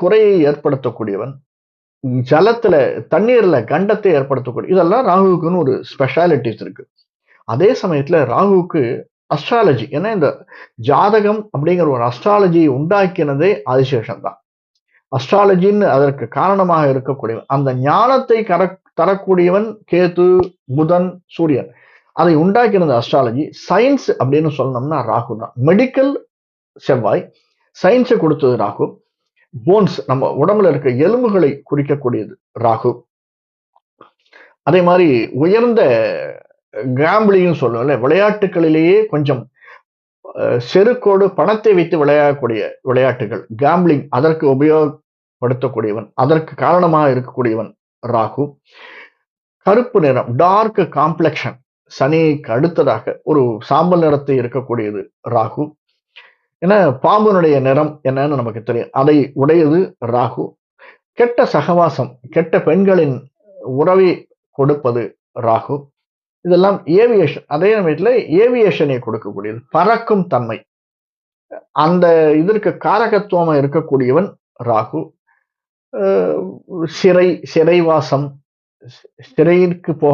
குறையை ஏற்படுத்தக்கூடியவன் ஜலத்துல தண்ணீர்ல கண்டத்தை ஏற்படுத்தக்கூடிய இதெல்லாம் ராகுவுக்குன்னு ஒரு ஸ்பெஷாலிட்டிஸ் இருக்கு. அதே சமயத்துல ராகுவுக்கு அஸ்ட்ராலஜி ஏன்னா இந்த ஜாதகம் அப்படிங்கிற ஒரு அஸ்ட்ராலஜியை உண்டாக்கினதே ஆதிசேஷன் தான் அஸ்ட்ராலஜின்னு அதற்கு காரணமாக இருக்கக்கூடியவன் அந்த ஞானத்தை கர தரக்கூடியவன் கேது புதன் சூரியன். அதை உண்டாக்கினது அஸ்ட்ராலஜி சயின்ஸ் அப்படின்னு சொல்லணும்னா ராகு தான் மெடிக்கல் செவ்வாய் சயின்ஸை கொடுத்தது ராகு. போன்ஸ் நம்ம உடம்புல இருக்க எலும்புகளை குறிக்கக்கூடியது ராகு. அதே மாதிரி உயர்ந்த கிராம்பிளியும் சொல்லுவோம்ல விளையாட்டுகளிலேயே கொஞ்சம் செருக்கோடு பணத்தை வைத்து விளையாடக்கூடிய விளையாட்டுகள் கேம்பிளிங் அதற்கு உபயோகப்படுத்தக்கூடியவன் அதற்கு காரணமாக இருக்கக்கூடியவன் ராகு. கருப்பு நிறம் டார்க் காம்ப்ளெக்ஷன் சனிக்கு அடுத்ததாக ஒரு சாம்பல் நிறத்தை இருக்கக்கூடியது ராகு. ஏன்னா பாம்புனுடைய நிறம் என்னன்னு நமக்கு தெரியும். அதை உடையது ராகு. கெட்ட சகவாசம் கெட்ட பெண்களின் உறவை கொடுப்பது ராகு. இதெல்லாம் ஏவியேஷன் அதே சமயத்துல ஏவியேஷனை கொடுக்கக்கூடியது. பறக்கும் தன்மை. அந்த இதற்கு காரகத்துவமாக இருக்கக்கூடியவன் ராகு. சிறை சிறைவாசம் சிறைக்கு போக